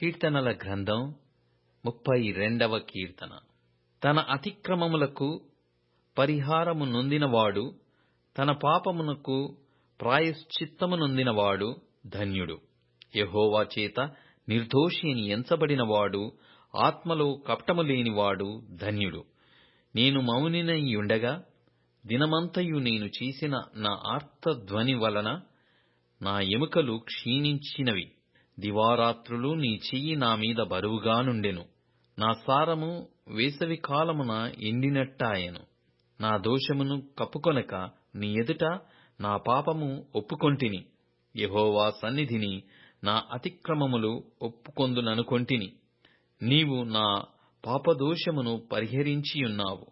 కీర్తనల గ్రంథం ముప్పై రెండవ కీర్తన. తన అతిక్రమములకు పరిహారము నొందినవాడు తన పాపమునకు ప్రాయశ్చిత్తము నొందినవాడు ధన్యుడు. యహోవా చేత నిర్దోషిని ఎంచబడినవాడు ఆత్మలో కపటము లేనివాడు ధన్యుడు. నేను మౌనినయ్యుండగా దినమంతయు నేను చేసిన నా ఆర్తధ్వని వలన నా ఎముకలు క్షీణించినవి. దివారాత్రులు నీ చెయ్యి నా మీద బరువుగా నుండెను. నా సారము వేసవి కాలమున ఎండినట్టాయెను. నా దోషమును కప్పుకొనక నీ ఎదుట నా పాపము ఒప్పుకొంటిని. యహోవా సన్నిధిని నా అతిక్రమములు ఒప్పుకొందుననుకొంటిని. నీవు నా పాపదోషమును పరిహరించియున్నావు.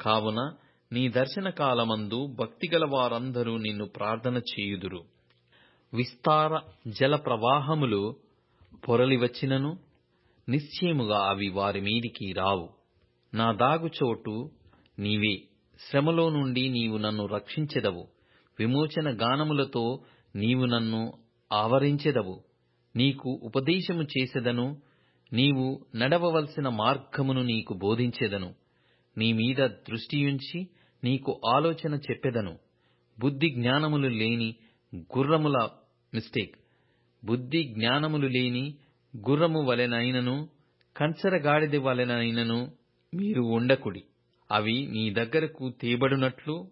కావున నీ దర్శన కాలమందు భక్తిగల వారందరూ నిన్ను ప్రార్థన చేయుదురు. విస్తార జల ప్రవాహములు పొరలివచ్చినను నిశ్చయముగా అవి వారి మీదికి రావు. నా దాగుచోటు నీవే. శ్రమలో నుండి నీవు నన్ను రక్షించెదవు. విమోచన గానములతో నీవు నన్ను ఆవరించెదవు. నీకు ఉపదేశము చేసెదను నీవు నడవవలసిన మార్గమును నీకు బోధించెదను. నీ మీద దృష్టియుంచి నీకు ఆలోచన చెప్పెదను. బుద్ధి జ్ఞానములు లేని గుర్రముల మిస్టేక్. బుద్ధి జ్ఞానములు లేని గుర్రము వలెనైనను కంచరగాడిద వలెనైనను మీరు ఉండకుడి. అవి నీ దగ్గరకు తేబడునట్లు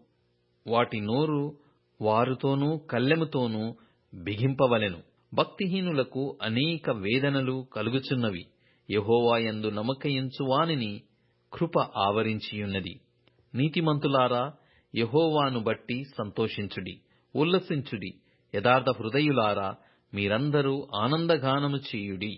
వాటి నోరు వారుతోనూ కల్లెముతోనూ బిగింపవలెను. భక్తిహీనులకు అనేక వేదనలు కలుగుచున్నవి. యెహోవాయందు నమ్మకయించువానిని కృప ఆవరించియున్నది. నీతిమంతులారా యెహోవాను బట్టి సంతోషించుడి ఉల్లసించుడి యథార్థ హృదయులారా మీరందరూ ఆనందగానము చేయుడి.